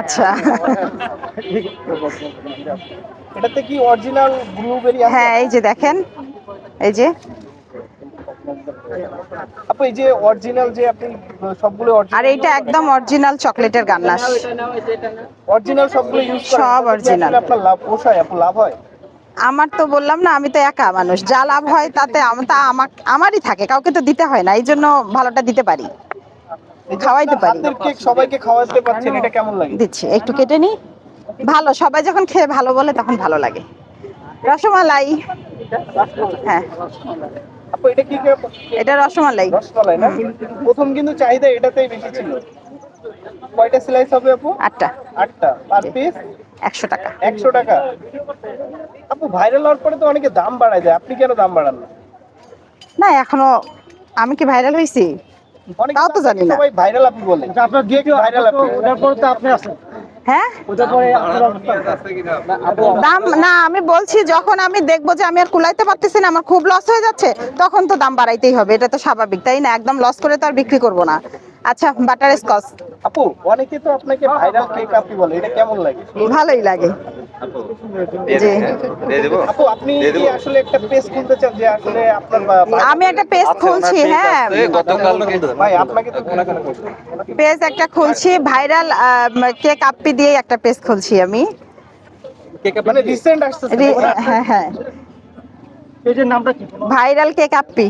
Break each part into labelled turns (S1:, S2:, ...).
S1: আচ্ছা।
S2: এটাতে কি অরিজিনাল ব্লুবেরি আছে?
S1: হ্যাঁ এই যে দেখেন এই যে।
S2: আপু এই যে অরিজিনাল যে আপনি সবগুলো
S1: আর এইটা একদম অরিজিনাল চকলেটের গান্নাস।
S2: অরিজিনাল সবগুলো ইউজ
S1: সব।
S2: আসলে আপনার লাভ পোষায় আপু লাভ হয়?
S1: আমার তো বললাম না আমি তো একা মানুষ। যা লাভ হয় তাতে তা আমার আমারই থাকে কাউকে তো দিতে হয় না এই জন্য ভালোটা দিতে পারি। খাওয়াইতে পারি।
S2: কেক সবাইকে খাওয়াতে পারছেন এটা কেমন লাগে?
S1: দিচ্ছি একটু কেটে নি ভালো সবাই যখন খেয়ে ভালো বলে তখন ভালো লাগে। রসমালাই। হ্যাঁ।
S2: এটা কি
S1: এটা রসমালাই।
S2: রসমালাই না? প্রথম কিন্তু চাহিদা এটাতেই বেশি ছিল। কয়টা স্লাইস হবে আপু?
S1: আটটা।
S2: আটটা। পার পিস
S1: একশো টাকা।
S2: একশো টাকা। আপু ভাইরাল হওয়ার পরে তো অনেকে দাম বাড়ায় দেয়। আপনি কেন দাম বাড়ান না?
S1: না এখনও আমি কি ভাইরাল
S2: অনেকে
S1: তাও তো জানি না।
S2: সবাই ভাইরাল আপনি বলেন
S3: আপনার দিয়ে
S2: ভাইরাল আপনি।
S3: ওটার পরে তো আপনি আছেন।
S1: হ্যাঁ?
S3: ওটার পরে আপনার
S1: দাম না আমি বলছি যখন আমি দেখব যে আমি আর কুলাইতে পারতেছি না আমার খুব লস হয়ে যাচ্ছে তখন তো দাম বাড়াইতেই হবে। এটা তো স্বাভাবিক তাই না? একদম লস করে তো আর বিক্রি করব না। আচ্ছা বাটার স্কচ
S2: আপু অনেকে তো আপনাকে ভাইরাল কেক আপনি বলে এটা কেমন লাগে?
S1: ভালোই লাগে।
S2: আপু আপনি কি আসলে একটা পেজ খুলতে চান যে আসলে আপনার বা- বা-
S1: আমি একটা পেজ খুলছি হ্যাঁ।
S2: ভাই আপনাকে তো
S1: পেজ একটা খুলছি ভাইরাল কেক আপ্পি দিয়ে একটা পেজ খুলছি আমি।
S2: মানে রিসেন্ট আসছে
S1: হ্যাঁ হ্যাঁ।
S3: পেজের নামটা কি?
S1: ভাইরাল কেক আপ্পি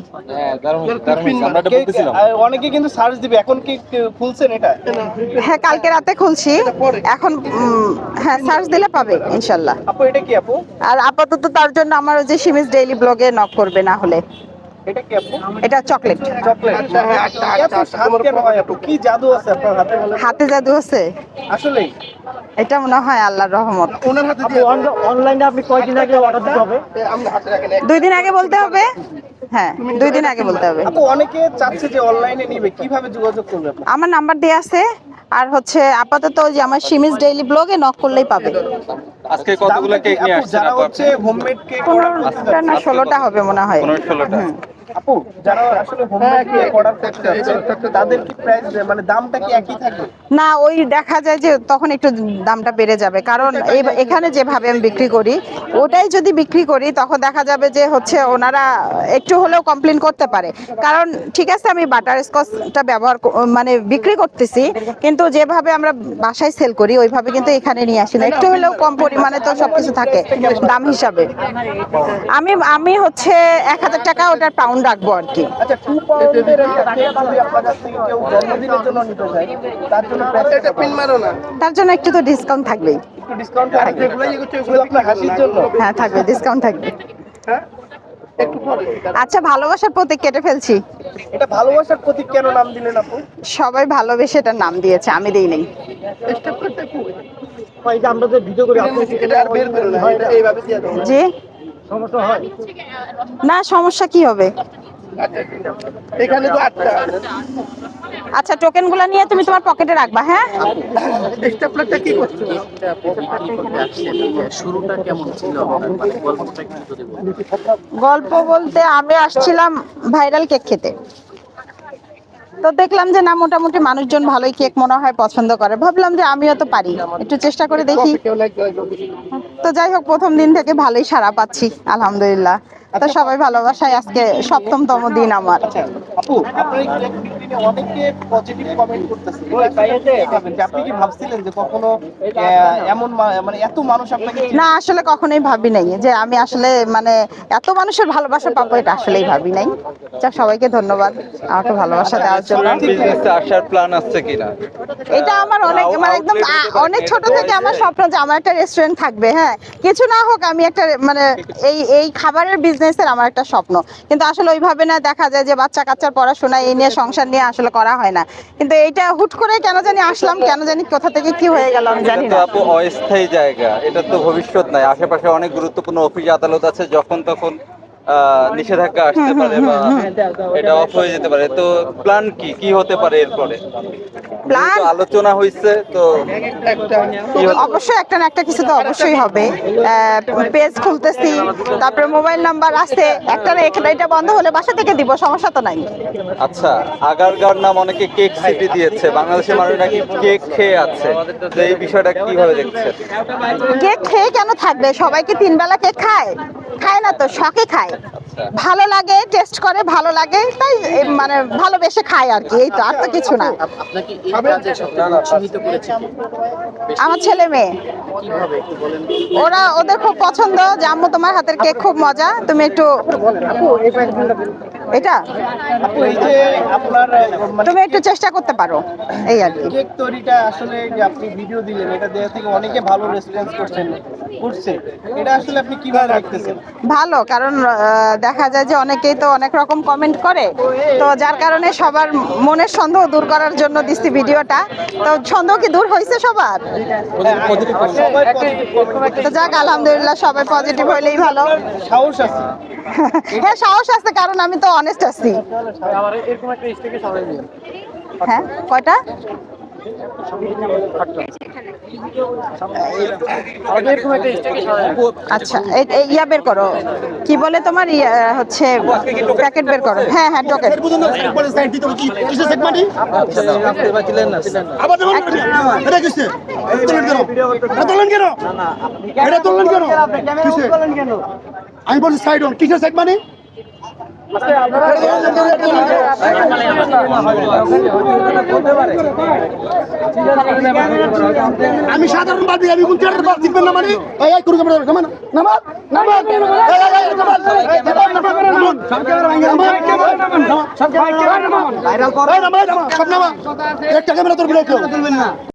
S2: অনেকে কিন্তু সার্চ দিবে এখন কি খুলছেন এটা?
S1: হ্যাঁ কালকে রাতে খুলছি। এখন হ্যাঁ সার্চ দিলে পাবে ইনশাল্লাহ।
S2: আপু এটা কি আপু?
S1: আর আপাতত তার জন্য আমার ওই যে সিমিস ডেইলি ব্লগে নক করবে না হলে।
S2: এটা
S1: চকলেট।
S2: হাতে
S1: জাদু আছে
S2: আসলেই
S1: এটা মনে হয় আল্লাহর রহমত।
S2: ওনার হাতে
S3: আপনি অনলাইনে আপনি কয়দিন আগে অর্ডার দিতে হবে?
S1: দুই দিন আগে বলতে হবে? হ্যাঁ দুই দিন আগে বলতে হবে।
S2: আপু অনেকে চাচ্ছে যে অনলাইনে নিবে কীভাবে যোগাযোগ করবে
S1: আমার নাম্বার দেওয়া আছে। আর হচ্ছে আপাতত ওই যে আমার সিমিস ডেইলি ব্লগে নক করলেই পাবে।
S4: আজকে কতগুলো কেক নিয়ে
S2: আপু,
S4: আসছেন
S2: যারা হচ্ছে হোমমেড কেক
S1: পনেরোটা না ষোলোটা হবে মনে হয়।
S4: পনেরো ষোলোটা।
S1: হুম।
S2: আপু যারা আসলে হোমমেড কেক অর্ডার করতে তাদের কি প্রাইস মানে দামটা কি একই থাকবে
S1: না ওই দেখা যায় যে তখন একটু দামটা বেড়ে যাবে। কারণ এখানে যেভাবে আমি বিক্রি করি ওটাই যদি বিক্রি করি তখন দেখা যাবে যে হচ্ছে ওনারা একটু হলেও কমপ্লেন করতে পারে। কারণ ঠিক আছে আমি বাটার স্কচটা ব্যবহার মানে বিক্রি করতেছি কিন্তু যেভাবে আমরা বাসায় সেল করি ওইভাবে কিন্তু এখানে নিয়ে আসি না। একটু হলেও কম পরিমাণে তো সবকিছু থাকে দাম হিসাবে। আমি আমি হচ্ছে এক হাজার টাকা ওটার পাউন্ড রাখব আর কি।
S2: আচ্ছা টু পাউন্ডের একটা কেক যদি আপনার কাছ থেকে কেউ জন্মদিনের জন্য নিতে চায় তার জন্য প্রাইসটা পিন মারো না।
S1: তার জন্য একটু তো ডিসকাউন্ট থাকবেই।
S2: থাকবে। আপনার হাসির জন্য।
S1: হ্যাঁ থাকবে ডিসকাউন্ট থাকবে।
S2: হ্যাঁ?
S1: আচ্ছা ভালোবাসার প্রতীক কেটে ফেলছি।
S2: এটা ভালোবাসার প্রতীক কেন নাম দিলেন আপু?
S1: সবাই ভালোবেসে এটার নাম দিয়েছে আমি দিই নেই।
S3: যে আমরা যে ভিডিও করি আপনি
S2: এটা বের করুন না এইভাবে দিয়ে দাও।
S1: জি
S3: সমস্যা হয়
S1: না সমস্যা কি হবে?
S2: এখানে তো আটটা।
S1: আচ্ছা টোকেনগুলো নিয়ে তুমি তোমার পকেটে রাখবা হ্যাঁ?
S2: স্টেপলারটা কি করছ?
S1: গল্প বলতে আমি আসছিলাম ভাইরাল কেক খেতে। তো দেখলাম যে না, মোটামুটি মানুষজন ভালোই কেক মনে হয় পছন্দ করে। ভাবলাম যে আমিও তো পারি, একটু চেষ্টা করে দেখি। তো যাই হোক, প্রথম দিন থেকে ভালোই সারা পাচ্ছি, আলহামদুলিল্লাহ। তো সবাই ভালোবাসায় আজকে সপ্তমতম দিন আমার।
S2: আপু আপনার এই কেক বিক্রি নিয়ে অনেকে পজিটিভ কমেন্ট করতেছে। আপনি কি ভাবছিলেন যে কখনো এমন মানে এত মানুষ আপনাকে
S1: না আসলে কখনোই ভাবি নাই যে আমি আসলে মানে এত মানুষের ভালোবাসা পাবো এটা আসলেই ভাবি নাই। যাক সবাইকে ধন্যবাদ আমাকে ভালোবাসা দেওয়ার জন্য।
S4: বিজনেসে আসার প্ল্যান আছে কিনা?
S1: এটা আমার অনেক মানে একদম অনেক ছোট থেকে আমার স্বপ্ন যে আমার একটা রেস্টুরেন্ট থাকবে হ্যাঁ। কিছু না হোক আমি একটা মানে এই এই খাবারের বিজনেসের আমার একটা স্বপ্ন। কিন্তু আসলে ওইভাবে না দেখা যায় যে বাচ্চা কাচ্চার পড়াশোনা এই নিয়ে সংসার নিয়ে আসলে করা হয় না। কিন্তু এইটা হুট করে কেন জানি আসলাম, কেন জানি কোথা থেকে কি হয়ে গেল আমি জানি না।
S4: আপু অস্থায়ী জায়গা, এটা তো ভবিষ্যৎ নাই। আশেপাশে অনেক গুরুত্বপূর্ণ অফিস আদালত আছে, যখন তখন নিষেধাজ্ঞা আসতে পারে বা এটা অফ হয়ে যেতে পারে। তো প্ল্যান কি? কি হতে পারে এরপরে? যেহেতু আলোচনা হয়েছে তো
S1: অবশ্যই একটা না একটা কিছু তো অবশ্যই হবে। পেজ খুলতেছি তারপরে মোবাইল নাম্বার আছে একটা না একটা এটা বন্ধ হলে বাসা থেকে দিব সমস্যা তো নাই।
S4: আচ্ছা আগারগার নাম অনেকে কেক সিটি দিয়েছে বাংলাদেশের মানুষ নাকি কেক খেয়ে আছে? তো এই বিষয়টা কীভাবে দেখছেন
S1: কেক খেয়ে কেন থাকবে? সবাই কি তিন বেলা কেক খায়? খায় না তো শখে খায়। ভালো লাগে টেস্ট করে ভালো লাগে তাই মানে ভালোবেসে খায় আর কি এই তো আর তো কিছু না? আমার ছেলে মেয়ে। ওরা ওদের খুব পছন্দ যে আম্মু তোমার হাতের কেক খুব মজা তুমি একটু এটা?
S2: মানে
S1: তুমি একটু চেষ্টা করতে পারো। এই আর কি।
S2: কেক তৈরিটা আসলে যে আপনি ভিডিও দিলেন এটা থেকে অনেকে ভালো রেসপন্স করছেন করছে। এটা আসলে আপনি কীভাবে দেখতেছেন?
S1: ভালো কারণ দেখা যায় যে অনেকেই তো অনেক রকম কমেন্ট করে। তো যার কারণে সবার মনের সন্দেহ দূর করার জন্য দিচ্ছি ভিডিওটা। তো সন্দেহ কি দূর হয়েছে সবার? তো যাক আলহামদুলিল্লাহ সবাই পজিটিভ হইলেই ভালো।
S2: সাহস আছে।
S1: হ্যাঁ সাহস আছে কারণ আমি তো অনেস্ট আছি হ্যাঁ কয়টা আচ্ছা এই- এই ইয়া বের করো কি বলে তোমার ইয়া, হচ্ছে প্যাকেট বের করো হ্যাঁ হ্যাঁ?
S5: কেন আমি বলছি সাইড অন কিসের সাইড মানে আমি সাধারণ বাদী আমি কোন চেয়ারের বাদ দিবেন না মানে এই করুন আমরা নামান নামান নামান নামান, নামান, নামান, নামান। একটা ক্যামেরা তোর ব্রেক